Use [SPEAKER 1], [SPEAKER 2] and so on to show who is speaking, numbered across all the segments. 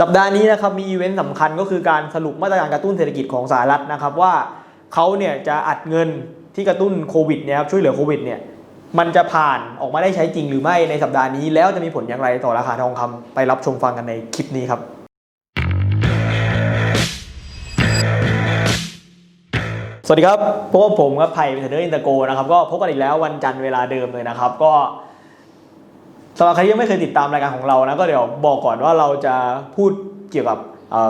[SPEAKER 1] สัปดาห์นี้นะครับมีอีเวนต์สำคัญก็คือการสรุปมาตรการกระตุ้นเศรษฐกิจของสหรัฐนะครับว่าเขาเนี่ยจะอัดเงินที่กระตุ้นโควิดเนี่ยครับช่วยเหลือโควิดเนี่ยมันจะผ่านออกมาได้ใช้จริงหรือไม่ในสัปดาห์นี้ แล้วจะมีผลอย่างไรต่อราคาทองคำไปรับชมฟังกันในคลิปนี้ครับสวัสดีครับพบกับผมครับไผ่เทรดเดอร์อินเตอร์โกนะครับก็พบกันอีกแล้ววันจันทร์เวลาเดิมเลยนะครับ ก็ สำหรับใครยังไม่เคยติดตามรายการของเรานะก็เดี๋ยวบอกก่อนว่าเราจะพูดเกี่ยวกับ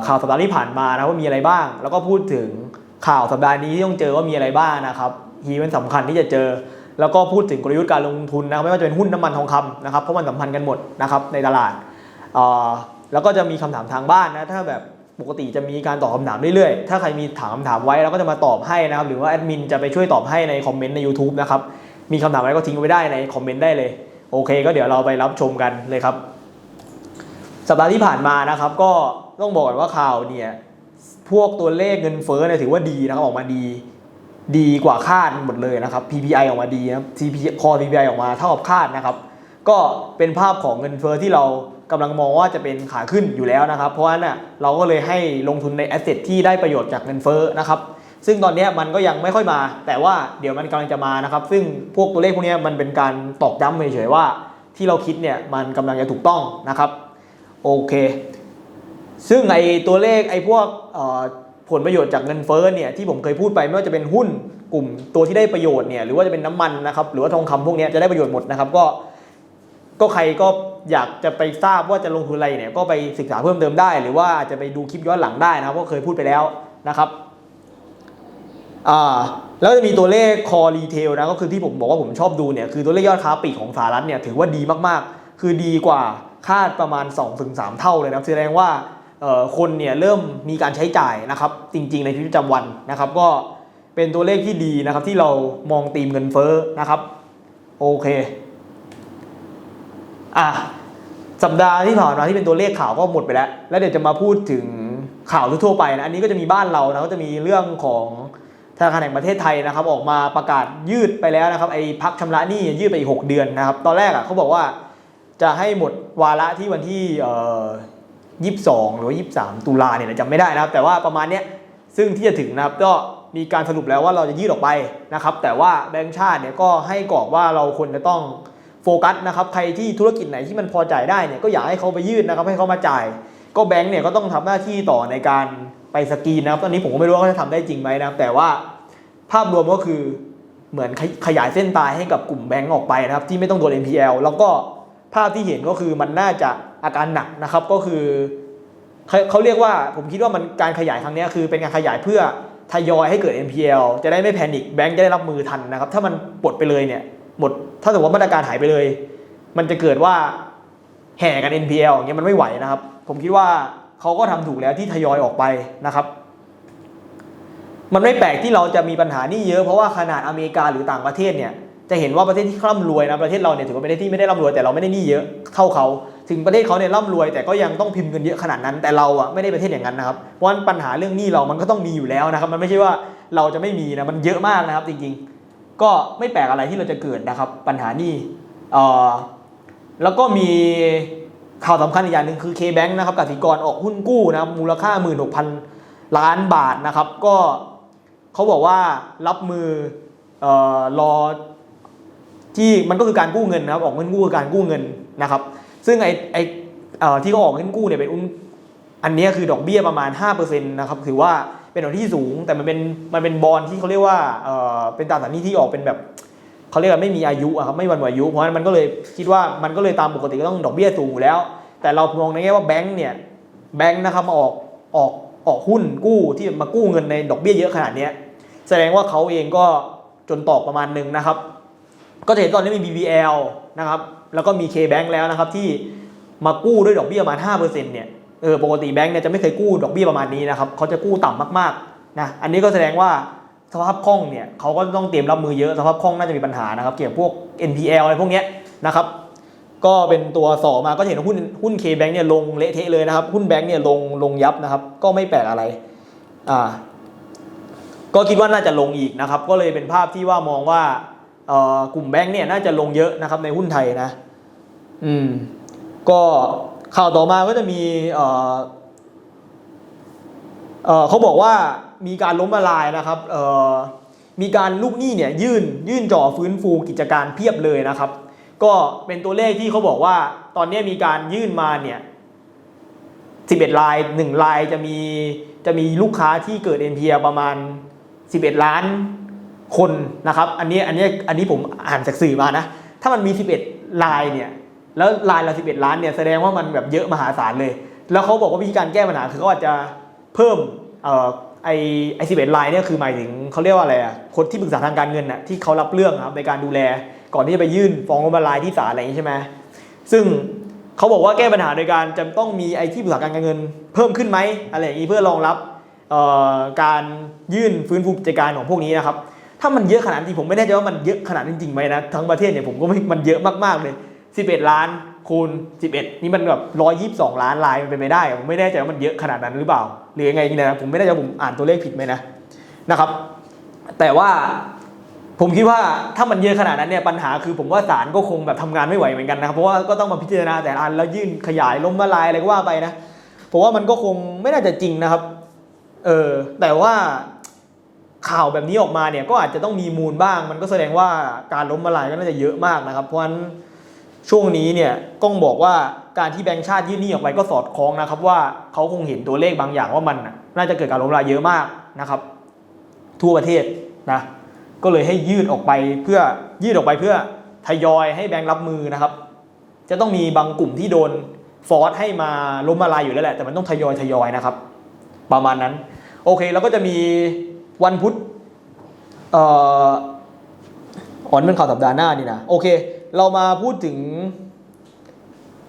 [SPEAKER 1] ข่าวสัปดาห์ที่ผ่านมานะว่ามีอะไรบ้าง แล้วก็พูดถึงข่าวสัปดาห์นี้ที่ต้องเจอว่ามีอะไรบ้างนะครับฮีเป็นสำคัญที่จะเจอ แล้วก็พูดถึงกลยุทธ์การลงทุนนะครับไม่ว่าจะเป็นหุ้นน้ำมันทองคำนะครับเพราะมันสัมพันธ์กันหมดนะครับในตลาดแล้วก็จะมีคำถามทางบ้านนะถ้าแบบปกติจะมีการตอบคำถามเรื่อยๆ ถ้าใครมีถามคำถามไว้เราก็จะมาตอบให้นะครับ หรือว่าแอดมินจะไปช่วยตอบให้ในคอมเมนต์ใน YouTube นะครับ มีคำถามอะไรก็ทิ้งไว้ได้ในคอมเมนต์ได้เลย โอเคก็เดี๋ยวเราไปรับชมกันเลยครับ สัปดาห์ที่ผ่านมานะครับ ก็ต้องบอกก่อนว่าข่าวเนี่ยพวกตัวเลขเงินเฟ้อเนี่ยถือว่าดีนะครับออกมาดี ดีกว่าคาดหมดเลยนะครับ PPI ออกมาดีนะครับ CP คอ PPI ออกมาเท่ากับคาดนะครับ ก็เป็นภาพของเงินเฟ้อที่เรากำลังมองว่าจะเป็นขาขึ้นอยู่แล้วนะครับ เพราะฉะนั้นเราก็เลยให้ลงทุนในแอสเซทที่ได้ประโยชน์จากเงินเฟ้อนะครับ ซึ่งตอนนี้มันก็ยังไม่ค่อยมา แต่ว่าเดี๋ยวมันกำลังจะมานะครับ ซึ่งพวกตัวเลขพวกนี้มันเป็นการตอกย้ำเฉยๆว่า ที่เราคิดเนี่ยมันกำลังจะถูกต้องนะครับ โอเค ซึ่งไอตัวเลขไอพวกผลประโยชน์จากเงินเฟ้อเนี่ยที่ผมเคยพูดไปไม่ว่าจะเป็นหุ้นกลุ่มตัวที่ได้ประโยชน์เนี่ยหรือว่าจะเป็นน้ำมันนะครับหรือว่าทองคำพวกนี้จะได้ประโยชน์หมดนะครับก็ ก็ใครก็อยากจะไปทราบว่าจะลงทุนอะไรเนี่ยก็ไปศึกษาเพิ่มเติมได้ หรือว่าอาจจะไปดูคลิปย้อนหลังได้นะครับก็เคยพูดไปแล้วนะครับ อ่าแล้วจะมีตัวเลขคอรีเทลนะก็คือที่ผมบอกว่าผมชอบดูเนี่ยคือตัวเลขยอดค้าปลีกของสหรัฐเนี่ยถือว่าดีมากๆ คือดีกว่าคาดประมาณ 2-3 เท่าเลยนะแสดงว่าคนเนี่ยเริ่มมีการใช้จ่ายนะครับจริง ๆ ในชีวิตประจำวันนะครับ ก็เป็นตัวเลขที่ดีนะครับที่เรามองตีมเงินเฟ้อนะครับโอเคอะสัปดาห์ที่ผ่านมาที่เป็นตัวเลขข่าวก็หมดไปแล้ว แล้วเดี๋ยวจะมาพูดถึงข่าวทั่วไปนะอันนี้ก็จะมีบ้านเรานะก็จะมีเรื่องของ ธนาคารแห่งประเทศไทยนะครับออกมาประกาศยืดไปแล้วนะครับไอ้พักชำระหนี้ยืดไปอีก 6 เดือนนะครับ ตอนแรกอะเขาบอกว่าจะให้หมดวาระที่วันที่เอ่อ22หรือว่า23ตุลาเนี่ยจำไม่ได้นะครับ แต่ว่าประมาณเนี้ยซึ่งที่จะถึงนะครับก็มีการสรุปแล้วว่าเราจะยืดออกไปนะครับ แต่ว่าแบงก์ชาติเนี่ยก็ให้กรอบว่าเราควรจะต้องโฟกัสนะครับใครที่ธุรกิจไหนที่มันพอจ่ายได้เนี่ยก็อยากให้เขาไปยืดนะครับให้เขามาจ่าย ก็แบงก์เนี่ยก็ต้องทำหน้าที่ต่อในการ ไปสกรีนนะครับ ตอนนี้ผมก็ไม่รู้ว่าเขาจะทำได้จริงไหมนะครับ แต่ว่าภาพรวมก็คือเหมือนขยายเส้นตายให้กับกลุ่มแบงก์ออกไปนะครับ ที่ไม่ต้องโดน NPL แล้วก็ภาพที่เห็นก็คือมันน่าจะอาการหนักนะครับก็คือเขาเขาเรียกว่าผมคิดว่ามันการขยายครั้งนี้คือเป็นการขยายเพื่อทยอยให้เกิด NPL จะได้ไม่แพนิคแบงก์จะได้รับมือทันนะครับ ถ้ามันปลดไปเลยเนี่ยหมดถ้าสมมติว่ามาตรการหายไปเลย มันจะเกิดว่าแห่กัน NPL อย่างเงี้ยมันไม่ไหวนะครับ ผมคิดว่า เขาก็ทำถูกแล้วที่ทยอยออกไปนะครับ มันไม่แปลกที่เราจะมีปัญหานี่เยอะเพราะว่าขนาดอเมริกาหรือต่างประเทศเนี่ยจะเห็นว่าประเทศที่ร่ำรวยนะประเทศเราเนี่ยถือว่าเป็นประเทศที่ไม่ได้ร่ำรวยแต่เราไม่ได้หนี้เยอะเท่าเขาถึงประเทศเขาเนี่ยร่ำรวยแต่ก็ยังต้องพิมพ์เงินเยอะขนาดนั้น แต่เราอะไม่ได้ประเทศอย่างนั้นนะครับเพราะปัญหาเรื่องหนี้เรามันก็ต้องมีอยู่แล้วนะครับ มันไม่ใช่ว่าเราจะไม่มีนะมันเยอะมากนะครับ จริงๆ ก็ไม่แปลกอะไรที่เราจะเกิดนะครับ ปัญหานี้เอ่อแล้วก็มี ข่าวสำคัญอีกอย่างหนึ่งคือ K-Bank นะครับกสิกรออกหุ้นกู้นะครับมูลค่า 16,000 ล้านบาทนะครับก็เขาบอกว่ารับมือออรอที่มันก็คือการกู้เงินนะครับออกเงินกู้คือการกู้เงินนะครับ ซึ่งไอไออที่เขาออกเงินกู้เนี่ยเป็นอันนี้คือดอกเบี้ยประมาณ5%นะครับถือว่าเป็นดอกที่สูงแต่มันเป็นมันเป็นบอลที่เขาเรียกว่าเเป็นตราสารหนี้ที่ออกเป็นแบบ เขาเรียกว่าไม่มีอายุอะครับไม่วันหมดอายุเพราะฉะนั้นมันก็เลยคิดว่ามันก็เลยตามปกติก็ต้องดอกเบี้ยสูงอยู่แล้ว แต่เรามองในแง่ว่าแบงก์เนี่ยแบงก์นะครับมาออกออกออกหุ้นกู้ที่มากู้เงินในดอกเบี้ยเยอะขนาดนี้แสดงว่าเขาเองก็จนตอกประมาณหนึ่งนะครับ ก็จะเห็นตอนนี้มี BBL นะครับแล้วก็มี K-Bank แล้วนะครับที่มากู้ด้วยดอกเบี้ยประมาณ5%เนี่ยเออปกติแบงก์เนี่ยจะไม่เคยกู้ดอกเบี้ยประมาณนี้นะครับเขาจะกู้ต่ำมากๆนะอันนี้ก็แสดงว่า สภาพคล่องเนี่ยเขาก็ต้องเตรียมรับมือเยอะสภาพคล่องน่าจะมีปัญหานะครับ เกี่ยวกับพวก NPL อะไรพวกเนี้ยนะครับก็เป็นตัวสอมาก็จะเห็นว่าหุ้นหุ้น K-Bank เนี่ยลงเละเทะเลยนะครับ หุ้นแบงก์เนี่ยลงลงยับนะครับ ก็ไม่แปลกอะไรอ่าก็คิดว่าน่าจะลงอีกนะครับ ก็เลยเป็นภาพที่ว่ามองว่าเอ่อกลุ่มแบงก์เนี่ยน่าจะลงเยอะนะครับในหุ้นไทยนะ อืม ก็ข่าวต่อมาก็จะมี เขาบอกว่ามีการล้มละลายนะครับมีการลูกหนี้เนี่ยยื่นยื่นจ่อฟื้นฟูกิจการเพียบเลยนะครับ ก็เป็นตัวเลขที่เขาบอกว่าตอนนี้มีการยื่นมาเนี่ย11ลาย1ลายจะมีจะมีลูกค้าที่เกิด NPL ประมาณ 11 ล้านคนนะครับอันนี้อันนี้อันนี้ผมอ่านจากสื่อมานะ ถ้ามันมี 11ลายเนี่ยแล้วลายละ11 ล้านเนี่ยแสดงว่ามันแบบเยอะมหาศาลเลย แล้วเขาบอกว่าวิธีการแก้ปัญหาคือเขาอาจจะ เพิ่มไอไอสิบเอ็ดลายเนี่ยคือหมายถึงเขาเรียกว่าอะไรอะคนที่ปรึกษาทางการเงินน่ะที่เขารับเรื่องครับในการดูแล ก่อนที่จะไปยื่นฟ้องล้มละลายที่ศาลอะไรอย่างนี้ใช่ไหมซึ่งเขาบอกว่าแก้ปัญหาโดยการจะต้องมีไอที่ปรึกษาการเงิน เพิ่มขึ้นไหมอะไรอย่างนี้เพื่อรองรับการยื่นฟื้นฟูกิจการของพวกนี้นะครับถ้ามันเยอะขนาดนี้ผมไม่แน่ใจว่ามันเยอะขนาดจริงไหมนะทั้งประเทศเนี่ยผมก็ไม่มันเยอะมากๆเลย 11 ล้าน คูณ 11 นี่มันแบบ 122 ล้านลายมันเป็นไปได้ ผมไม่แน่ใจว่ามันเยอะขนาดนั้นหรือเปล่า หรือยังไงนี่นะผมไม่แน่ใจว่าผมอ่านตัวเลขผิดไหมนะนะครับ แต่ว่าผมคิดว่าถ้ามันเยอะขนาดนั้นเนี่ยปัญหาคือผมว่าศาลก็คงแบบทำงานไม่ไหวเหมือนกันนะครับเพราะว่าก็ต้องมาพิจารณาแต่ละอันแล้วยื่นขยายล้มละลายอะไรก็ว่าไปนะผมว่ามันก็คงไม่น่าจะจริงนะครับเออแต่ว่าข่าวแบบนี้ออกมาเนี่ยก็อาจจะต้องมีมูลบ้าง มันก็แสดงว่าการล้มละลายก็น่าจะเยอะมากนะครับ เพราะฉะนั้น ช่วงนี้เนี่ยก้องบอกว่าการที่แบงก์ชาติยื่นหนี้ออกไปก็สอดคล้องนะครับว่าเขาคงเห็นตัวเลขบางอย่างว่ามันน่าจะเกิดการล้มละลายเยอะมากนะครับ ทั่วประเทศนะก็เลยให้ยืดออกไปเพื่อยืดออกไปเพื่อทยอยให้แบงก์รับมือนะครับ จะต้องมีบางกลุ่มที่โดนฟอร์สให้มาล้มละลายอยู่แล้วแหละแต่มันต้องทยอยทยอยนะครับ ประมาณนั้น โอเคแล้วก็จะมีวันพุธอ่อนเป็นข่าวสัปดาห์หน้านี่นะโอเค เรามาพูดถึง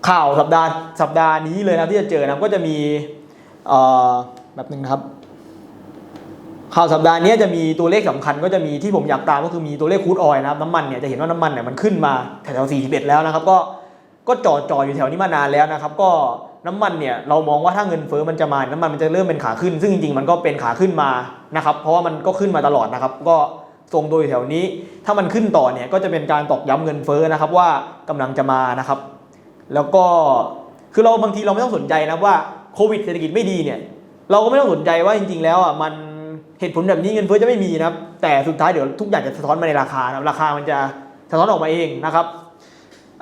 [SPEAKER 1] ข่าวสัปดาห์สัปดาห์นี้เลยนะที่จะเจอนะก็จะมีแบบหนึ่งครับ ข่าวสัปดาห์นี้จะมีตัวเลขสำคัญก็จะมีที่ผมอยากตามก็คือมีตัวเลขคูดออยนะครับน้ำมันเนี่ยจะเห็นว่าน้ำมันเนี่ยมันขึ้นมาแถวๆ41 แล้วนะครับ ก็ก็จ่อจ่ออยู่แถวนี้มานานแล้วนะครับ ก็น้ำมันเนี่ยเรามองว่าถ้าเงินเฟ้อมันจะมา น้ำมันมันจะเริ่มเป็นขาขึ้น ซึ่งจริงๆมันก็เป็นขาขึ้นมานะครับ เพราะว่ามันก็ขึ้นมาตลอดนะครับ ก็ ทรงโดยแถวนี้ ถ้ามันขึ้นต่อเนี่ยก็จะเป็นการตอกย้ำเงินเฟ้อนะครับว่ากำลังจะมานะครับ แล้วก็คือเราบางทีเราไม่ต้องสนใจนะว่าโควิดเศรษฐกิจไม่ดีเนี่ยเราก็ไม่ต้องสนใจว่าจริง ๆ แล้วอะมันเหตุผลแบบนี้เงินเฟ้อจะไม่มีนะครับแต่สุดท้ายเดี๋ยวทุกอย่างจะสะท้อนมาในราคานะครับราคามันจะสะท้อนออกมาเองนะครับ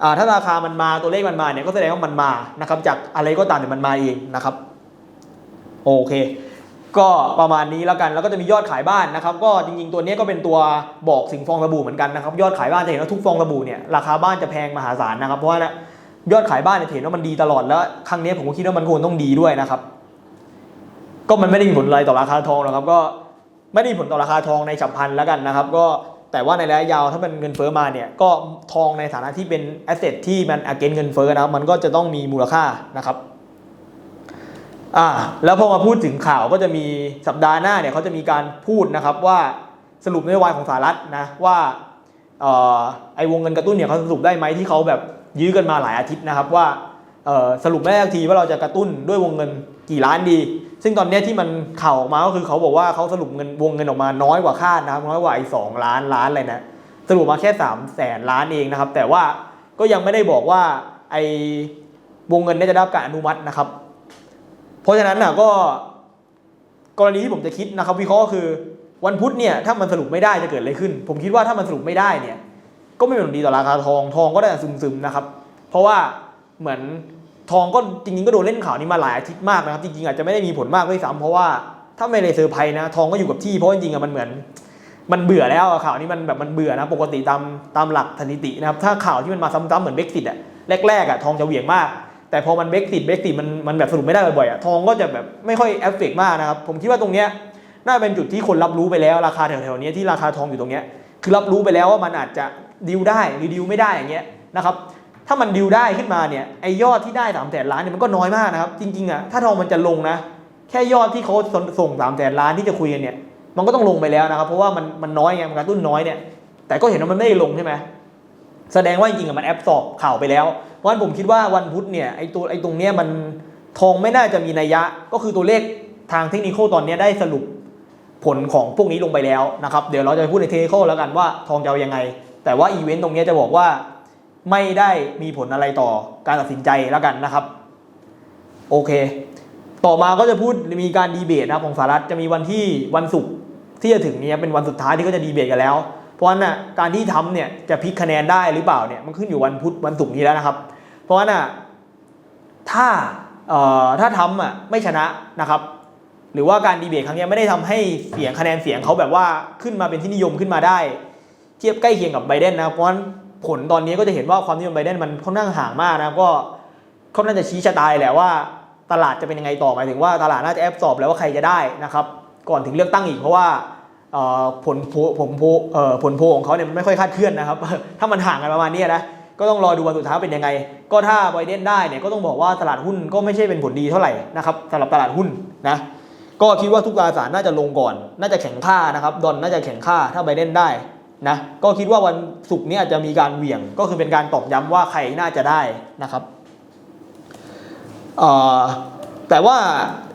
[SPEAKER 1] อ่าถ้าราคามันมาตัวเลขมันมาเนี่ยก็แสดงว่ามันมานะครับจากอะไรก็ตามเนี่ยมันมาเองนะครับโอเค ก็ประมาณนี้แล้วกันแล้วก็จะมียอดขายบ้านนะครับก็จริงๆตัวนี้ก็เป็นตัวบอกสิ่งฟองสบู่เหมือนกันนะครับยอดขายบ้านจะเห็นว่าทุกฟองสบู่เนี่ยราคาบ้านจะแพงมหาศาลนะครับเพราะว่ายอดขายบ้านเนี่ยเห็นว่ามันดีตลอดแล้วครั้งนี้ผมก็คิดว่ามันควรต้องดีด้วยนะครับ ก็มันไม่ได้มีผลอะไรต่อราคาทองหรอกครับ ก็ไม่ได้มีผลต่อราคาทองในฉับพลันแล้วกันนะครับ ก็แต่ว่าในระยะยาวถ้าเป็นเงินเฟ้อมาเนี่ยก็ทองในฐานะที่เป็นแอสเซทที่มันอเกนเงินเฟ้อนะครับมันก็จะต้องมีมูลค่านะครับ อ่าแล้วพอมาพูดถึงข่าวก็จะมีสัปดาห์หน้าเนี่ยเขาจะมีการพูดนะครับว่าสรุปนโยบายของสหรัฐนะว่าเอ่อไอ้วงเงินกระตุ้นเนี่ยเขาสรุปได้ไหมที่เขาแบบยื้อกันมาหลายอาทิตย์นะครับว่าเอ่อสรุปไม่ได้สักทีว่าเราจะกระตุ้นด้วยวงเงินกี่ล้านดี ซึ่งตอนนี้ที่มันข่าวออกมาก็คือเขาบอกว่าเขาสรุปเงินวงเงินออกมาน้อยกว่าคาดนะครับน้อยกว่าไอ้สองล้านล้านอะไรนะสรุปมาแค่3ามแสนล้านเองนะครับ แต่ว่าก็ยังไม่ได้บอกว่าไอ้วงเงินเนี้จะได้รับการอนุมัตินะครับ เพราะฉะนั้นน่ะก็กรณีที่ผมจะคิดนะครับวิเคราะห์ก็คือวันพุธเนี่ยถ้ามันสรุปไม่ได้จะเกิดอะไรขึ้น ผมคิดว่าถ้ามันสรุปไม่ได้เนี่ย ก็ไม่เป็นผลดีต่อราคาทองทองก็ได้ซึมๆนะครับ เพราะว่าเหมือนทองก็จริงๆก็โดนเล่นข่าวนี้มาหลายอาทิตย์มากนะครับจริงๆอาจจะไม่ได้มีผลมากด้วยซ้ำเพราะว่าถ้าไม่ได้เซอร์ไพรส์นะทองก็อยู่กับที่เพราะจริงๆอะมันเหมือน มันเบื่อแล้วข่าวนี้มันแบบมันเบื่อนะปกติตามตามหลักสถิตินะครับถ้าข่าวที่มันมาซ้ำๆเหมือนเบรกซิตอะแรกๆอะทองจะเหวี่ยงมาก แต่พอมันเบรกติดเบรกติดมันมันแบบสรุปไม่ได้บ่อยๆอะทองก็จะแบบไม่ค่อยเอฟเฟกต์มากนะครับผมคิดว่าตรงเนี้ยน่าเป็นจุดที่คนรับรู้ไปแล้วราคาแถวๆนี้ที่ราคาทองอยู่ตรงเนี้ยคือรับรู้ไปแล้วว่ามันอาจจะดิวได้หรือดิวไม่ได้อย่างเงี้ยนะครับถ้ามันดิวได้ขึ้นมาเนี่ยไอยอดที่ได้สามแสนล้านเนี่ยมันก็น้อยมากนะครับจริงๆอะถ้าทองมันจะลงนะแค่ยอดที่เขาส่งสามแสนล้านที่จะคุยกันเนี่ยมันก็ต้องลงไปแล้วนะครับเพราะว่ามันมันน้อยไงมันกระตุ้นน้อยเนี่ยแต่ก็เห็นว่ามันไม่ได้ลงใช่ไหม แสดงว่าจริงๆมันแอบสอบข่าวไปแล้ว เพราะฉะนั้นผมคิดว่าวันพุธเนี่ยไอตัวไอตรงเนี้ยมันทองไม่น่าจะมีนัยยะก็คือตัวเลขทางเทคนิคตอนนี้ได้สรุปผลของพวกนี้ลงไปแล้วนะครับ เดี๋ยวเราจะพูดในเทคนิคแล้วกันว่าทองจะยังไง แต่ว่าอีเวนต์ตรงเนี้ยจะบอกว่าไม่ได้มีผลอะไรต่อการตัดสินใจแล้วกันนะครับ โอเค ต่อมาก็จะพูดมีการดีเบตนะครับของสหรัฐจะมีวันที่วันศุกร์ที่จะถึงเนี้เป็นวันสุดท้ายที่ก็จะดีเบตกันแล้ว เพราะฉะนั้นน่ะการที่ทำเนี่ยจะพลิกคะแนนได้หรือเปล่าเนี่ยมันขึ้นอยู่วันพุธวันศุกร์นี้แล้วนะครับ เพราะฉะนั้นน่ะถ้าถ้าทำอะไม่ชนะนะครับ หรือว่าการดีเบตครั้งนี้ไม่ได้ทำให้เสียงคะแนนเสียงเขาแบบว่าขึ้นมาเป็นที่นิยมขึ้นมาได้ เทียบใกล้เคียงกับไบเดนนะเพราะฉะนั้นผลตอนนี้ก็จะเห็นว่าความนิยมไบเดนมันค่อนข้างห่างมากนะก็เขาน่าจะชี้ชะตาแหละว่าตลาดจะเป็นยังไงต่อหมายถึงว่าตลาดน่าจะแอบสอบแล้วว่าใครจะได้นะครับ ก่อนถึงเลือกตั้งอีกเพราะว่า ผลโพลผลพลเอ่อผลพลของเขาเนี่ยมันไม่ค่อยคาดเคลื่อนนะครับ ถ้ามันห่างกันประมาณนี้นะก็ต้องรอดูวันสุดท้ายเป็นยังไง ก็ถ้าไบเดนได้เนี่ยก็ต้องบอกว่าตลาดหุ้นก็ไม่ใช่เป็นผลดีเท่าไหร่นะครับสำหรับตลาดหุ้นนะก็คิดว่าทุกตราสารน่าจะลงก่อน น่าจะแข็งค่านะครับดอลน่าจะแข็งค่าถ้าไบเดนได้นะก็คิดว่าวันศุกร์นี้อาจจะมีการเหวี่ยง ก็คือเป็นการตอกย้ำว่าใครน่าจะได้นะครับแต่ว่า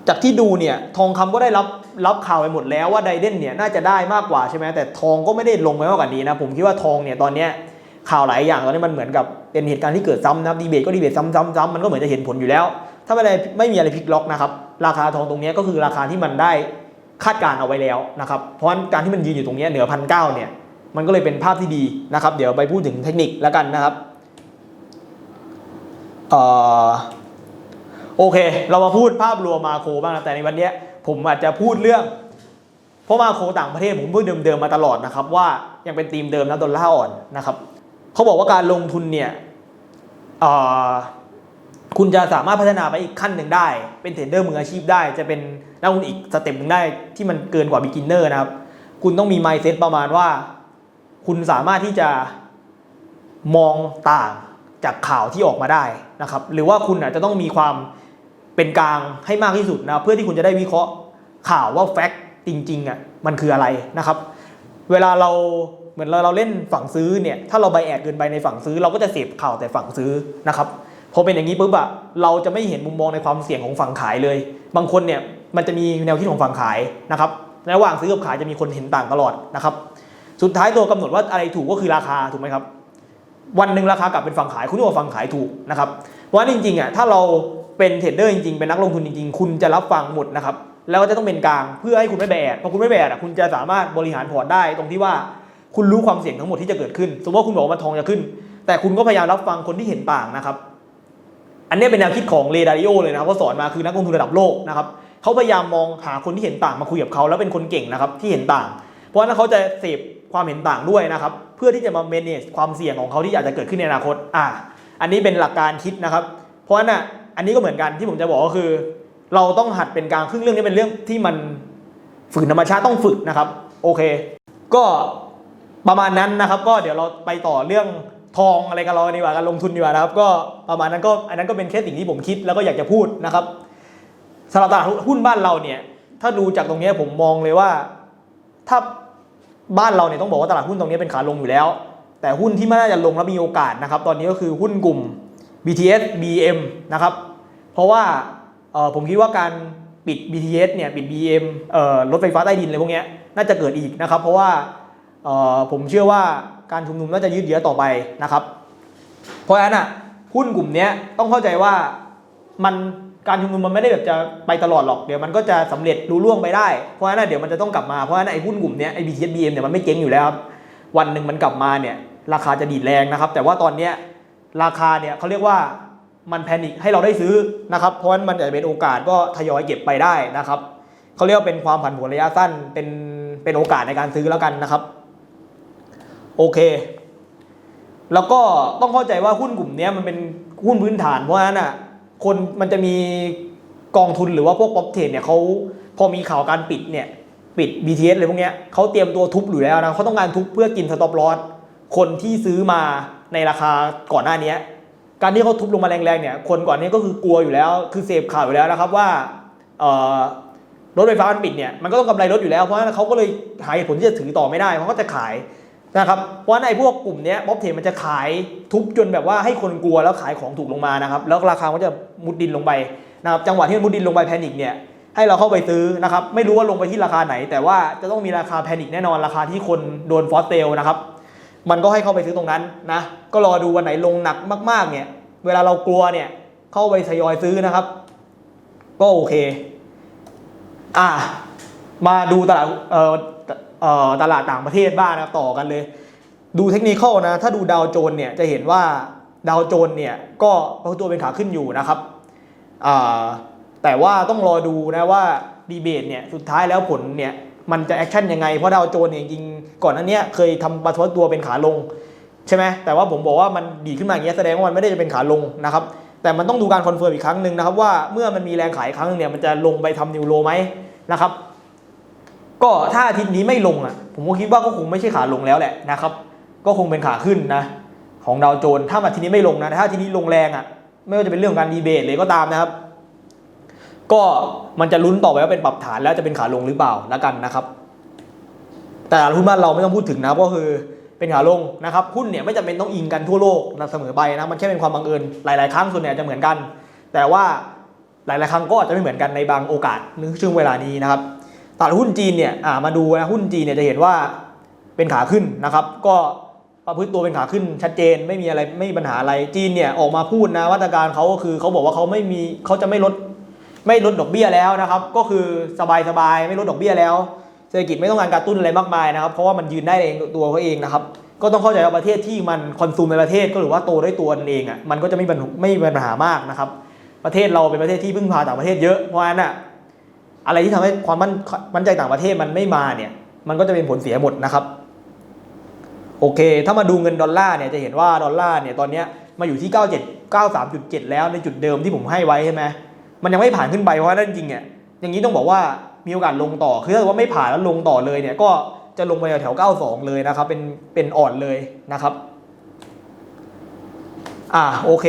[SPEAKER 1] จากที่ดูเนี่ยทองคำก็ได้รับรับข่าวไปหมดแล้วว่าไดเดนเนี่ยน่าจะได้มากกว่าใช่ไหมแต่ทองก็ไม่ได้ลงไปมากกว่านี้นะผมคิดว่าทองเนี่ยตอนเนี้ยข่าวหลายอย่างตอนนี้มันเหมือนกับเป็นเหตุการณ์ที่เกิดซ้ำนะดีเบตก็ดีเบตซ้ำๆๆมันก็เหมือนจะเห็นผลอยู่แล้ว ถ้าไม่ได้ไม่มีอะไรพลิกล็อกนะครับราคาทองตรงนี้ก็คือราคาที่มันได้คาดการณ์เอาไว้แล้วนะครับเพราะการที่มันยืนอยู่ตรงนี้เหนือพันเก้าเนี่ยมันก็เลยเป็นภาพที่ดีนะครับ เดี๋ยวไปพูดถึงเทคนิคแล้วกันนะครับเอ่อ โอเค เรามาพูดภาพรวมมาโครบ้างนะแต่ในวันนี้ผมอาจจะพูดเรื่อง เพราะมาโครต่างประเทศผมพูดเดิมๆมาตลอดนะครับ ว่ายังเป็นธีมเดิมนะดอลลาร์อ่อนนะครับเขาบอกว่าการลงทุนเนี่ยคุณจะสามารถพัฒนาไปอีกขั้นหนึ่งได้ เป็นเทรดเดอร์มืออาชีพได้ จะเป็นนักลงทุนอีกสเต็ปหนึ่งได้ที่มันเกินกว่า beginner นะครับ คุณต้องมี mindset ประมาณว่า คุณสามารถที่จะมองต่างจากข่าวที่ออกมาได้นะครับ หรือว่าคุณอาจจะต้องมีความ เป็นกลางให้มากที่สุดนะเพื่อที่คุณจะได้วิเคราะห์ข่าวว่าแฟกต์จริงๆอะมันคืออะไรนะครับ เวลาเราเหมือนเราเราเล่นฝั่งซื้อเนี่ยถ้าเราใบแอดเกินไปในฝั่งซื้อ เราก็จะเสพข่าวแต่ฝั่งซื้อนะครับพอเป็นอย่างนี้ปุ๊บอะเราจะไม่เห็นมุมมองในความเสี่ยงของฝั่งขายเลย บางคนเนี่ยมันจะมีแนวคิดของฝั่งขายนะครับระหว่างซื้อกับขายจะมีคนเห็นต่างตลอดนะครับ สุดท้ายตัวกำหนดว่าอะไรถูกก็คือราคาถูกไหมครับ วันหนึ่งราคา กลับเป็นฝั่งขายคุณก็บอกฝั่งขายถูกนะครับเพราะฉะนั้นจริงๆอะถ้าเรา เป็นเทรดเดอร์จริงๆ เป็นนักลงทุนจริงๆ คุณจะรับฟังหมดนะครับ แล้วก็จะต้องเป็นกลางเพื่อให้คุณไม่แบดพอคุณไม่แบดอะคุณจะสามารถบริหารพอร์ตได้ตรงที่ว่าคุณรู้ความเสี่ยงทั้งหมดที่จะเกิดขึ้น สมมติว่าคุณบอกว่ามันทองจะขึ้น แต่คุณก็พยายามรับฟังคนที่เห็นต่างนะครับ อันนี้เป็นแนวคิดของเรดาริโอเลยนะครับเขาสอนมาคือนักลงทุนระดับโลกนะครับเขาพยายามมองหาคนที่เห็นต่างมาคุยกับเขาแล้วเป็นคนเก่งนะครับที่เห็นต่าง เพราะฉะนั้นเขาจะเสพความเห็นต่างด้วยนะครับ เพื่อที่จะมา manage ความเสี่ยงของเขาที่อาจจะเกิดขึ้นในอนาคต อ่า อันนี้เป็นหลักการคิดนะครับ เพราะนั้นอะ อันนี้ก็เหมือนกันที่ผมจะบอกก็คือ เราต้องหัดเป็นกลางครึ่งเรื่องนี้เป็นเรื่องที่มันฝืนธรรมชาติต้องฝึกนะครับ โอเค ก็ประมาณนั้นนะครับ ก็เดี๋ยวเราไปต่อเรื่องทองอะไรกันเราดีกว่าการลงทุนดีกว่านะครับ ก็ประมาณนั้นก็อันนั้นก็เป็นแค่สิ่งที่ผมคิดแล้วก็อยากจะพูดนะครับสำหรับตลาดหุ้นบ้านเราเนี่ย ถ้าดูจากตรงนี้ผมมองเลยว่า ถ้าบ้านเราเนี่ยต้องบอกว่าตลาดหุ้นตรงนี้เป็นขาลงอยู่แล้ว แต่หุ้นที่ไม่น่าจะลงแล้วมีโอกาสนะครับ ตอนนี้ก็คือหุ้นกลุ่ม BTS BM นะครับ ราะว่าผมคิดว่าการปิด BTS เนี่ยปิด BM รถไฟฟ้าใต้ดินอะไรพวกนี้น่าจะเกิดอีกนะครับ เพราะว่าผมเชื่อว่าการชุมนุมน่าจะยืดเยื้อต่อไปนะครับ เพราะฉะนั้นอะหุ้นกลุ่มนี้ต้องเข้าใจว่ามันการชุมนุมมันไม่ได้แบบจะไปตลอดหรอกเดี๋ยวมันก็จะสำเร็จรู้ล่วงไปได้เพราะฉะนั้นเดี๋ยวมันจะต้องกลับมาเพราะฉะนั้นไอ้หุ้นกลุ่มนี้ไอ้ BTS BM เนี่ยมันไม่เจ๊งอยู่แล้วครับวันหนึ่งมันกลับมาเนี่ยราคาจะดีดแรงนะครับ แต่ว่าตอนเนี้ยราคาเนี่ยเขาเรียกว่า มันแพนิคให้เราได้ซื้อนะครับ เพราะฉะนั้นมันอาจจะเป็นโอกาสก็ทยอยเก็บไปได้นะครับเขาเรียกว่าเป็นความผันผวนระยะสั้นเป็นเป็นโอกาสในการซื้อแล้วกันนะครับ โอเค แล้วก็ต้องเข้าใจว่าหุ้นกลุ่มนี้มันเป็นหุ้นพื้นฐานเพราะฉะนั้นอะคนมันจะมีกองทุนหรือว่าพวกป๊อปเทรดเนี่ยเขาพอมีข่าวการปิดเนี่ยปิด BTS อะไรพวกเนี้ยเขาเตรียมตัวทุบอยู่แล้วนะเขาต้องการทุบเพื่อกินสต็อปลอสคนที่ซื้อมาในราคาก่อนหน้านี้ การที่เขาทุบลงมาแรงๆเนี่ยคนก่อนนี้ก็คือกลัวอยู่แล้ว คือเสพข่าวอยู่แล้วนะครับว่ารถไฟฟ้ามันปิดเนี่ยมันก็ต้องกำไรรถอยู่แล้วเพราะฉะนั้นเขาก็เลยหาเหตุผลที่จะถือต่อไม่ได้เขาก็จะขายนะครับเพราะในพวกกลุ่มนี้บ๊อบเทรดมันจะขายทุบจนแบบว่าให้คนกลัวแล้วขายของถูกลงมานะครับแล้วราคาก็จะมุดดินลงไปนะครับจังหวะที่มันมุดดินลงไปแพนิคเนี่ยให้เราเข้าไปซื้อนะครับไม่รู้ว่าลงไปที่ราคาไหน แต่ว่าจะต้องมีราคาแพนิคแน่นอนราคาที่คนโดนฟอสเซลนะครับ มันก็ให้เข้าไปซื้อตรงนั้นนะก็รอดูวันไหนลงหนักมาก ๆ เนี่ย เวลาเรากลัวเนี่ย เข้าไปทยอยซื้อนะครับ ก็โอเค อะมาดูตลาดเอ่อเอ่อตลาดต่างประเทศบ้างนะต่อกันเลย ดูเทคนิคนะ ถ้าดูดาวโจนเนี่ยจะเห็นว่าดาวโจนเนี่ยก็ปรับตัวเป็นขาขึ้นอยู่นะครับอ่าแต่ว่าต้องรอดูนะว่าดีเบตเนี่ยสุดท้ายแล้วผลเนี่ย มันจะแอคชั่นยังไง เพราะดาวโจนส์เนี่ยจริงก่อนหน้าเนี้ยเคยทำปรับตัวเป็นขาลงใช่ไหมแต่ว่าผมบอกว่ามันดีขึ้นมาอย่างเงี้ยแสดงว่ามันไม่ได้จะเป็นขาลงนะครับแต่มันต้องดูการคอนเฟิร์มอีกครั้งหนึ่งนะครับว่าเมื่อมันมีแรงขายครั้งนึงเนี่ยมันจะลงไปทำนิวโรไหมนะครับก็ถ้าอาทิตย์นี้ไม่ลงอะผมก็คิดว่าก็คงไม่ใช่ขาลงแล้วแหละนะครับก็คงเป็นขาขึ้นนะของดาวโจนส์ถ้าอาทิตย์นี้ไม่ลงนะถ้าอาทิตย์นี้ลงแรงอะไม่ว่าจะเป็นเรื่องของการดีเบตเลยก็ตามนะครับ ก็มันจะลุ้นต่อไปว่าเป็นปรับฐานแล้วจะเป็นขาลงหรือเปล่าแล้วกันนะครับ แต่ตลาดหุ้นบ้านเราไม่ต้องพูดถึงนะก็คือเป็นขาลงนะครับหุ้นเนี่ยไม่จำเป็นต้องอิงกันทั่วโลกนะเสมอไปนะมันแค่เป็นความบังเอิญหลาย ๆ ครั้งส่วนใหญ่จะเหมือนกัน แต่ว่าหลาย ๆ ครั้งก็อาจจะไม่เหมือนกันในบางโอกาสในช่วงเวลานี้นะครับตลาดหุ้นจีนเนี่ยมาดูนะหุ้นจีนเนี่ยจะเห็นว่าเป็นขาขึ้นนะครับ ก็ประพฤติตัวเป็นขาขึ้นชัดเจนไม่มีอะไรไม่มีปัญหาอะไรจีนเนี่ยออกมาพูดนะมาตรการเขาก็คือเขาบอกว่าเขาไม่มีเขาจะไม่ลด ไม่ลดดอกเบี้ยแล้วนะครับ ก็คือสบายๆไม่ลดดอกเบี้ยแล้ว เศรษฐกิจไม่ต้องการการะตุ้นอะไรมากมายนะครับ เพราะว่ามันยืนได้เองตัวเขาเองนะครับ ก็ต้องเข้าใจว่าประเทศที่มันคอนซูมในประเทศก็หรือว่าโตได้ตัวมันเองอะมันก็จะไม่เป็นไม่เป็นปัญหามากนะครับ ประเทศเราเป็นประเทศที่พึ่งพาต่างประเทศเยอะเพราะฉะนั้นอะอะไรที่ทำให้ความมั่นมั่นใจต่างประเทศมันไม่มาเนี่ยมันก็จะเป็นผลเสียหมดนะครับโอเค ถ้ามาดูเงินดอลลาร์เนี่ยจะเห็นว่าดอลลาร์เนี่ยตอนนี้มาอยู่ที่ 97 93.7 แล้วในจุดเดิมที่ผมให้ไว้ใช่ไหม มันยังไม่ผ่านขึ้นไปเพราะว่านั่นจริงเนี่ยอย่างนี้ต้องบอกว่ามีโอกาสลงต่อคือถ้าว่าไม่ผ่านแล้วลงต่อเลยเนี่ยก็จะลงไปแถวๆ92 เลยนะครับ เป็นเป็นอ่อนเลยนะครับ อ่าโอเค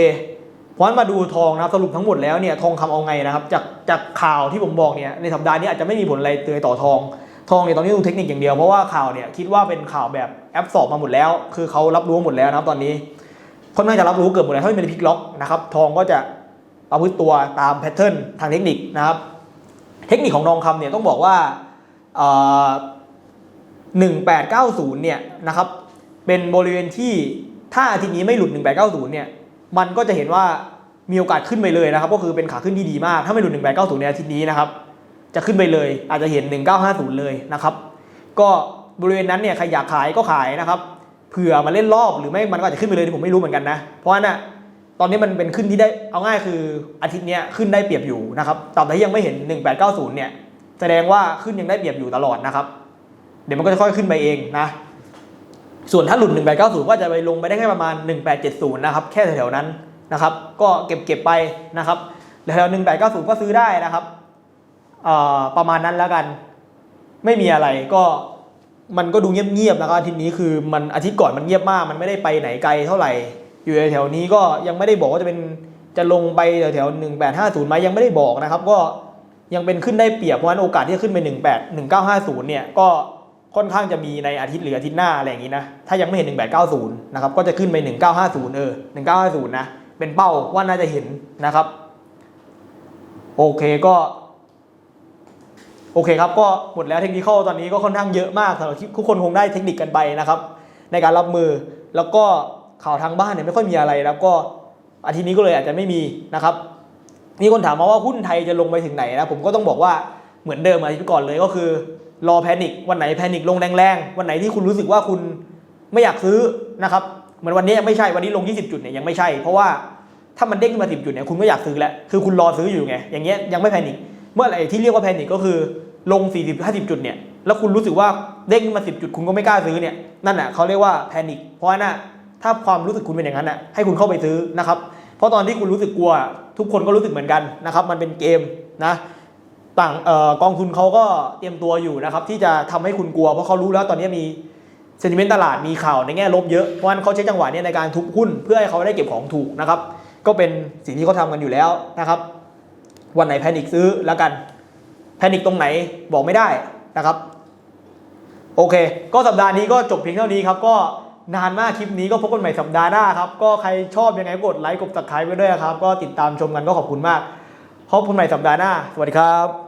[SPEAKER 1] เพราะฉะนั้นมาดูทองนะครับสรุปทั้งหมดแล้วเนี่ยทองคำเอาไงนะครับ จากจากข่าวที่ผมบอกเนี่ยในสัปดาห์นี้อาจจะไม่มีผลอะไรเตยต่อทอง ทองเนี่ยตอนนี้ดูเทคนิคอย่างเดียวเพราะว่าข่าวเนี่ยคิดว่าเป็นข่าวแบบแอปสอบมาหมดแล้ว คือเขารับรู้หมดแล้วนะครับตอนนี้ค่อนข้างจะรับรู้เกือบหมดแล้วถ้าไม่เป็นพลิกล็อกนะครับทองก็จะ ประพฤติตัวตามแพทเทิร์นทางเทคนิคนะครับ เทคนิคของทองคำเนี่ยต้องบอกว่า 1890 เนี่ยนะครับ เป็นบริเวณที่ถ้าอาทิตย์นี้ไม่หลุด 1890 เนี่ย มันก็จะเห็นว่ามีโอกาสขึ้นไปเลยนะครับ ก็คือเป็นขาขึ้นที่ดีมาก ถ้าไม่หลุด 1890 ในอาทิตย์นี้นะครับ จะขึ้นไปเลย อาจจะเห็น 1950 เลยนะครับ ก็บริเวณนั้นเนี่ยใครอยากขายก็ขายนะครับ เผื่อมาเล่นรอบหรือไม่ มันก็อาจจะขึ้นไปเลยที่ผมไม่รู้เหมือนกันนะ เพราะว่าน่ะ ตอนนี้มันเป็นขึ้นที่ได้เอาง่ายคืออาทิตย์นี้ขึ้นได้เปรียบอยู่นะครับตราบใดที่ยังไม่เห็น 1890 เนี่ย แสดงว่าขึ้นยังได้เปรียบอยู่ตลอดนะครับ เดี๋ยวมันก็จะค่อยขึ้นไปเองนะ ส่วนถ้าหลุด 1890 ก็จะไปลงไปได้แค่ประมาณ 1870 นะครับ แค่แถวๆนั้นนะครับ ก็เก็บเก็บไปนะครับแถวๆ1890 ก็ซื้อได้นะครับประมาณนั้นแล้วกัน ไม่มีอะไรก็มันก็ดูเงียบๆนะครับอาทิตย์นี้คือมันอาทิตย์ก่อนมันเงียบมาก มันไม่ได้ไปไหนไกลเท่าไหร่ อยู่แถวๆนี้ก็ยังไม่ได้บอกว่าจะเป็นจะลงไปแถวๆ1850ไหมยังไม่ได้บอกนะครับ ก็ยังเป็นขึ้นได้เปรียบเพราะฉะนั้นโอกาสที่จะขึ้นไป18 1950เก้าห้าศูนย์เนี่ยก็ค่อนข้างจะมีในอาทิตย์หรืออาทิตย์หน้าอะไรอย่างนี้นะถ้ายังไม่เห็น 1890 นะครับก็จะขึ้นไป 1950 เออ 1950 นะ เป็นเป้าว่าน่าจะเห็นนะครับ โอเคก็ โอเคครับ ก็หมดแล้วเทคนิคตอนนี้ก็ค่อนข้างเยอะมากสำหรับที่ทุกคนคงได้เทคนิคกันไปนะครับ ในการรับมือแล้วก็ ข่าวทางบ้านเนี่ยไม่ค่อยมีอะไรแล้วก็อาทิตย์นี้ก็เลยอาจจะไม่มีนะครับมีคนถามมาว่าหุ้นไทยจะลงไปถึงไหนนะผมก็ต้องบอกว่าเหมือนเดิมอาทิตย์ก่อนเลยก็คือ รอแพนิควันไหนแพนิคลงแรงๆวันไหนที่คุณรู้สึกว่าคุณไม่อยากซื้อนะครับเหมือนวันนี้ยังไม่ใช่วันนี้ลง 20 จุดเนี่ยยังไม่ใช่ เพราะว่าถ้ามันเด้งขึ้นมา10จุดเนี่ยคุณก็อยากซื้อแล้วคือคุณรอซื้ออยู่ไงอย่างเงี้ยยังไม่แพนิคเมื่อไหร่ที่เรียกว่าแพนิคก็คือลง 40 50 จุดเนี่ยแล้วคุณรู้สึกว่าเด้งขึ้นมา 10 จุดคุณก็ไม่กล้าซื้อเนี่ยนั่นน่ะเขาเรียกว่าแพนิคเพราะน่ะ ถ้าความรู้สึกคุณเป็นอย่างนั้นน่ะให้คุณเข้าไปซื้อนะครับ เพราะตอนที่คุณรู้สึกกลัว ทุกคนก็รู้สึกเหมือนกันนะครับ มันเป็นเกมนะต่างออกองทุนเขาก็เตรียมตัวอยู่นะครับ ที่จะทำให้คุณกลัว เพราะเขารู้แล้วตอนนี้มีเซนิเมนต์ตลาดมีข่าวในแง่ลบเยอะเพราะฉะนั้นเขาใช้จังหวะเนี้ในการทุบหุ้นเพื่อให้เขาได้เก็บของถูกนะครับ ก็เป็นสิ่งที่เขาทำกันอยู่แล้วนะครับ วันไหนแพนิคซื้อแล้วกันแพนิคตรงไหนบอกไม่ได้นะครับ โอเค ก็สัปดาห์นี้ก็จบเพียงเท่านี้ครับก็ นานมากคลิปนี้ก็พบกันใหม่สัปดาห์หน้าครับ ก็ใครชอบยังไงกดไลค์กดติดตามไว้ด้วยครับ ก็ติดตามชมกันก็ขอบคุณมากพบกันใหม่สัปดาห์หน้า สวัสดีครับ